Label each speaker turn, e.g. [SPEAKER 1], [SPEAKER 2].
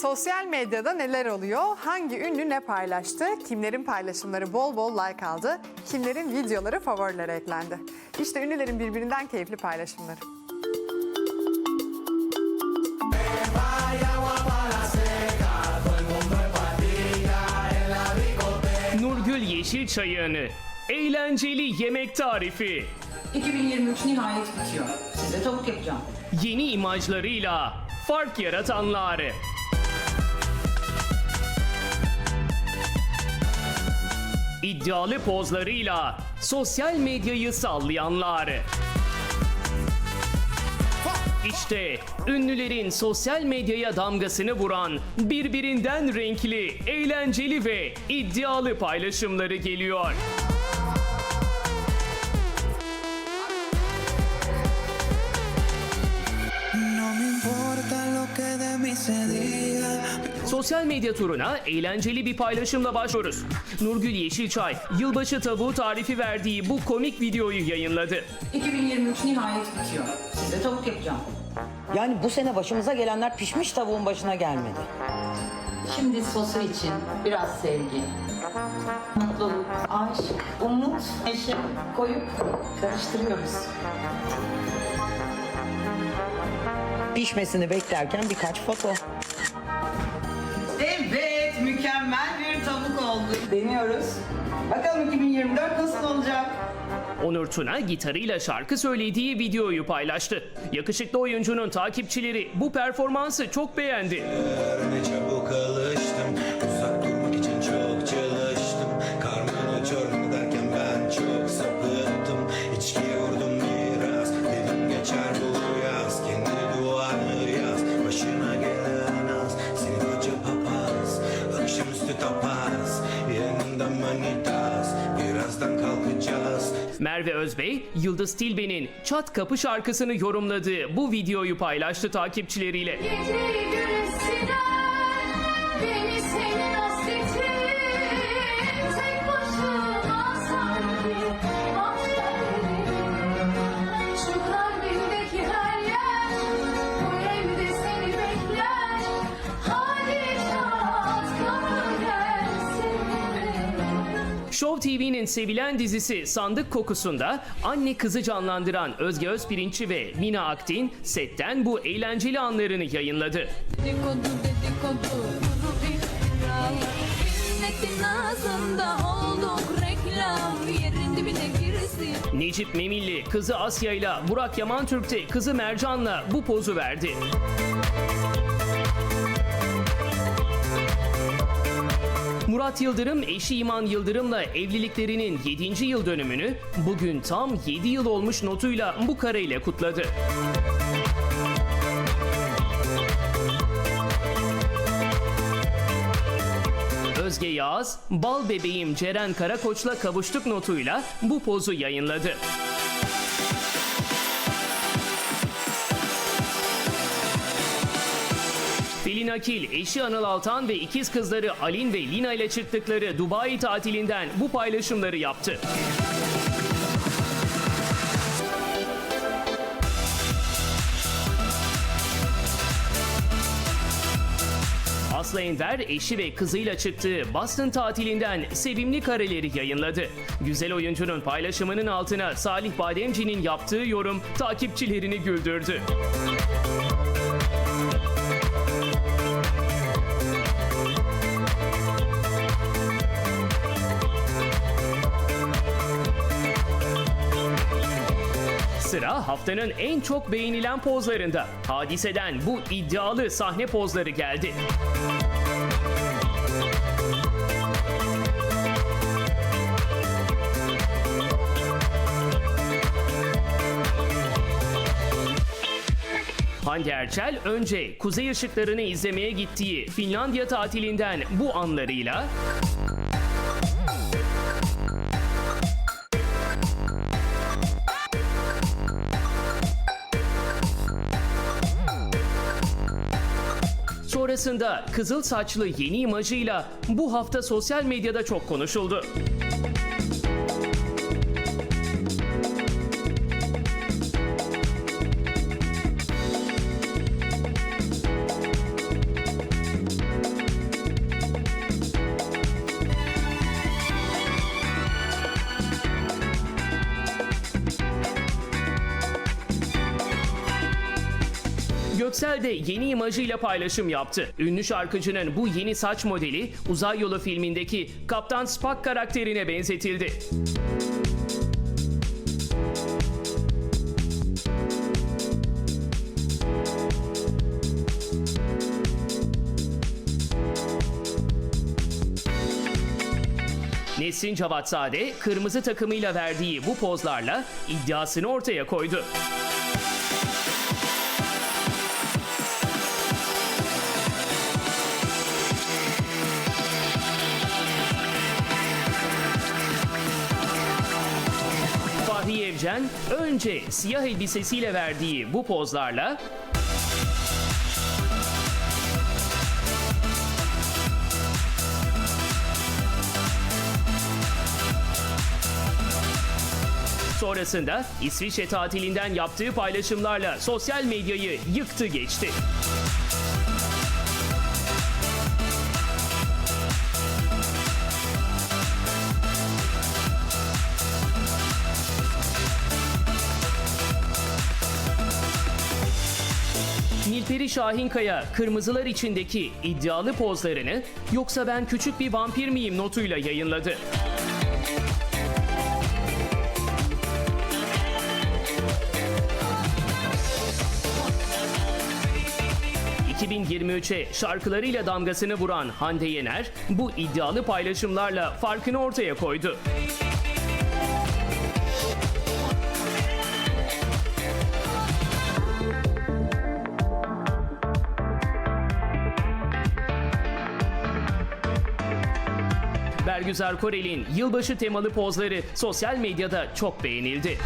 [SPEAKER 1] Sosyal medyada neler oluyor? Hangi ünlü ne paylaştı? Kimlerin paylaşımları bol bol like aldı? Kimlerin videoları favorilere eklendi? İşte ünlülerin birbirinden keyifli paylaşımları.
[SPEAKER 2] Nurgül Yeşilçayı'nı eğlenceli yemek tarifi,
[SPEAKER 3] 2023 nihayet bitiyor. Size tavuk yapacağım.
[SPEAKER 2] yeni imajlarıyla fark yaratanlar. İddialı pozlarıyla sosyal medyayı sallayanlar. İşte ünlülerin sosyal medyaya damgasını vuran birbirinden renkli, eğlenceli ve iddialı paylaşımları geliyor.
[SPEAKER 4] No me importa lo que de mí se diga.
[SPEAKER 2] Sosyal medya turuna eğlenceli bir paylaşımla başlıyoruz. Nurgül Yeşilçay, yılbaşı tavuğu tarifi verdiği bu komik videoyu yayınladı.
[SPEAKER 3] 2023 nihayet bitiyor. Size tavuk yapacağım.
[SPEAKER 5] Yani bu sene başımıza gelenler pişmiş tavuğun başına gelmedi.
[SPEAKER 3] Şimdi sosu için biraz sevgi, mutluluk, aşk, umut, neşe koyup karıştırıyoruz.
[SPEAKER 5] Pişmesini beklerken birkaç foto.
[SPEAKER 3] Deniyoruz. Bakalım 2024 nasıl olacak?
[SPEAKER 2] Onur Tuna gitarıyla şarkı söylediği videoyu paylaştı. Yakışıklı oyuncunun takipçileri bu performansı çok beğendi.
[SPEAKER 4] Ne çabuk alıştım. Kalkacağız.
[SPEAKER 2] Merve Özbey, Yıldız Tilbe'nin Çat Kapı şarkısını yorumladığı bu videoyu paylaştı takipçileriyle.
[SPEAKER 6] Geceyi güneşsiner
[SPEAKER 2] Show TV'nin sevilen dizisi Sandık Kokusu'nda anne kızı canlandıran Özge Özpirinççi ve Mina Aktin setten bu eğlenceli anlarını yayınladı.
[SPEAKER 6] Dedikodu dedikodu kuru iftira Milletin ağzında olduk reklam Yerin dibine girsin
[SPEAKER 2] Necip Memilli kızı Asya ile Burak Yaman Türk'te kızı Mercan'la bu pozu verdi. Murat Yıldırım eşi İman Yıldırım'la evliliklerinin 7. yıl dönümünü bugün tam 7 yıl olmuş notuyla bu kareyle kutladı. Özge Yağız, bal bebeğim Ceren Karakoç'la kavuştuk notuyla bu pozu yayınladı. Pelin Akil, eşi Anıl Altan ve ikiz kızları Alin ve Lina ile çıktıkları Dubai tatilinden bu paylaşımları yaptı. Aslı Enver eşi ve kızıyla çıktığı Boston tatilinden sevimli kareleri yayınladı. Güzel oyuncunun paylaşımının altına Salih Bademci'nin yaptığı yorum takipçilerini güldürdü. Haftanın en çok beğenilen pozlarında. Hadiseden bu iddialı sahne pozları geldi. Hande Erçel önce kuzey ışıklarını izlemeye gittiği Finlandiya tatilinden bu anlarıyla Sonrasında kızıl saçlı yeni imajıyla bu hafta sosyal medyada çok konuşuldu. Göksel de yeni imajıyla paylaşım yaptı. Ünlü şarkıcının bu yeni saç modeli Uzay Yolu filmindeki Kaptan Spock karakterine benzetildi. Nesin Cavatzade kırmızı takımıyla verdiği bu pozlarla iddiasını ortaya koydu. Evcen önce siyah elbisesiyle verdiği bu pozlarla Sonrasında İsviçre tatilinden yaptığı paylaşımlarla sosyal medyayı yıktı geçti. Nilperi Şahinkaya kırmızılar içindeki iddialı pozlarını yoksa ben küçük bir vampir miyim notuyla yayınladı. ...2023'e şarkılarıyla damgasını vuran Hande Yener... ...bu iddialı paylaşımlarla farkını ortaya koydu. Bergüzar Korel'in yılbaşı temalı pozları sosyal medyada çok beğenildi.